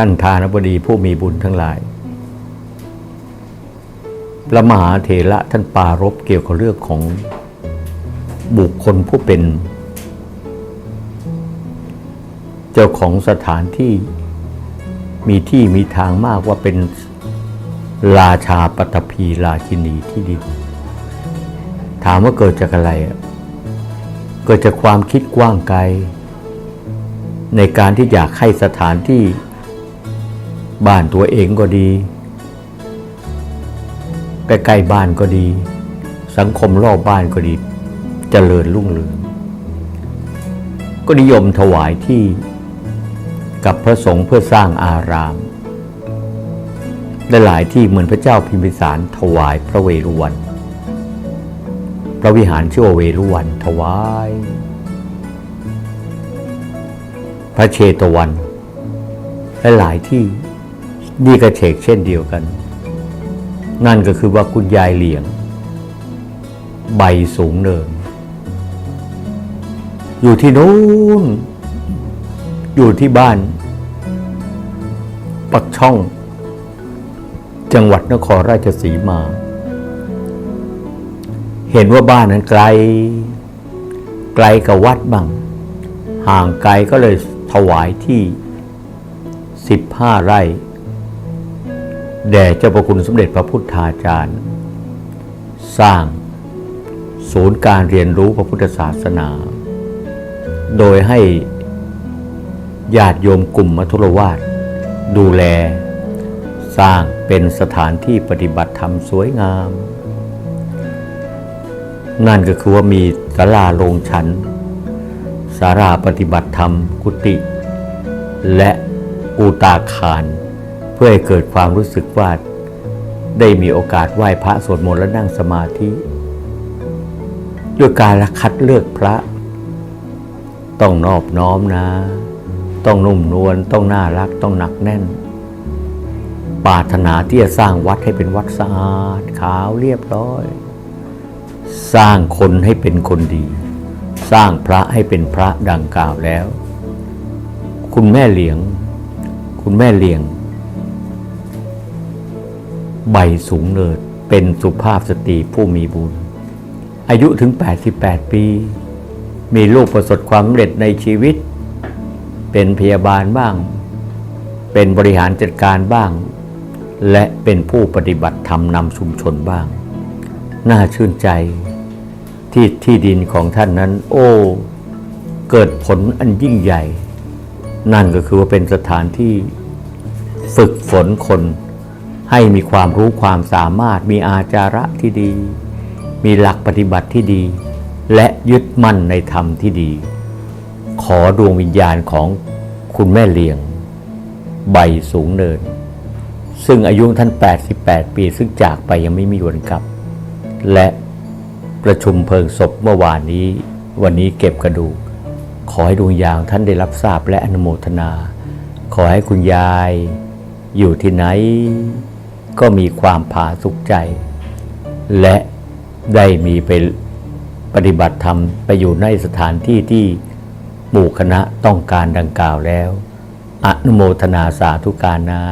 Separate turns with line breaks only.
ท่านทานบดีผู้มีบุญทั้งหลาย พระมหาเถระท่านปารบเกี่ยวกับเรื่องของบุคคลผู้เป็น เจ้าของสถานที่มีที่มีทางมากว่าเป็นราชาปัตภีราชินีที่ดินถามว่าเกิดจากอะไร เกิดจากความคิดกว้างไกล ในการที่อยากให้สถานที่ บ้านตัวเองก็ดี ใกล้ๆบ้านก็ดี สังคมรอบบ้านก็ดีเจริญรุ่งเรือง ก็นิยมถวายที่กับพระสงฆ์เพื่อสร้างอารามได้หลายที่เหมือนพระเจ้าพิมพิสารถวายพระเวรุวันพระวิหารชื่อว่าเวรุวันถวาย พระเชตวันและหลายที่ นี่ก็เชกเช่นเดียวกัน นั่นก็คือว่าคุณยายเหลียง ใบสูงเนิน อยู่ที่นู้น อยู่ที่บ้าน ปักช่อง จังหวัดนครราชสีมา เห็นว่าบ้านนั้นไกล ไกลกับวัดบ้าง ห่างไกลก็เลยถวายที่สิบห้าไร่ แด่เจ้าประคุณสมเด็จพระพุทธาจารย์ สร้างศูนย์การเรียนรู้พระพุทธศาสนา โดยให้ญาติโยมกลุ่มมัทุรวาสดูแล สร้างเป็นสถานที่ปฏิบัติธรรมสวยงาม นั่นก็คือว่ามีศาลาโรงฉันศาลาปฏิบัติธรรมกุฏิและอูตาคาร พื่อให้เกิดความรู้สึกว่าได้มีโอกาสไหว้พระสวดมนต์และนั่งสมาธิ ด้วยการคัดเลือกพระ ต้องนอบน้อมนะ ต้องนุ่มนวลต้องน่ารักต้องหนักแน่นปรารถนาที่จะสร้างวัดให้เป็นวัดสะอาดขาวเรียบร้อย สร้างคนให้เป็นคนดี สร้างพระให้เป็นพระดังกล่าวแล้ว คุณแม่เหลียง คุณแม่เลียง ใบสูงเนิดเป็นสุภาพสตรีผู้มีบุญ อายุถึง 88 ปี มีลูกประสบความสำเร็จในชีวิต เป็นพยาบาลบ้าง เป็นบริหารจัดการบ้าง และเป็นผู้ปฏิบัติธรรมนำชุมชนบ้าง น่าชื่นใจที่ที่ดินของท่านนั้น โอ้ เกิดผลอันยิ่งใหญ่ นั่นก็คือว่าเป็นสถานที่ฝึกฝนคน ให้มีความรู้ความสามารถ มีอาจาระที่ดี มีหลักปฏิบัติที่ดี และยึดมั่นในธรรมที่ดี ขอดวงวิญญาณของคุณแม่เลียง ใบสูงเนิน ซึ่งอายุท่าน 88 ปีซึ่งจากไปยังไม่มีวันกลับ และประชุมเพลิงศพเมื่อวานนี้ วันนี้เก็บกระดูก ขอให้ดวงวิญญาณท่านได้รับทราบและอนุโมทนา ขอให้คุณยายอยู่ที่ไหน ก็มีความผาสุขใจ และได้มีไปปฏิบัติธรรมไปอยู่ในสถานที่ที่หมู่คณะต้องการดังกล่าวแล้ว อนุโมทนาสาธุการนะ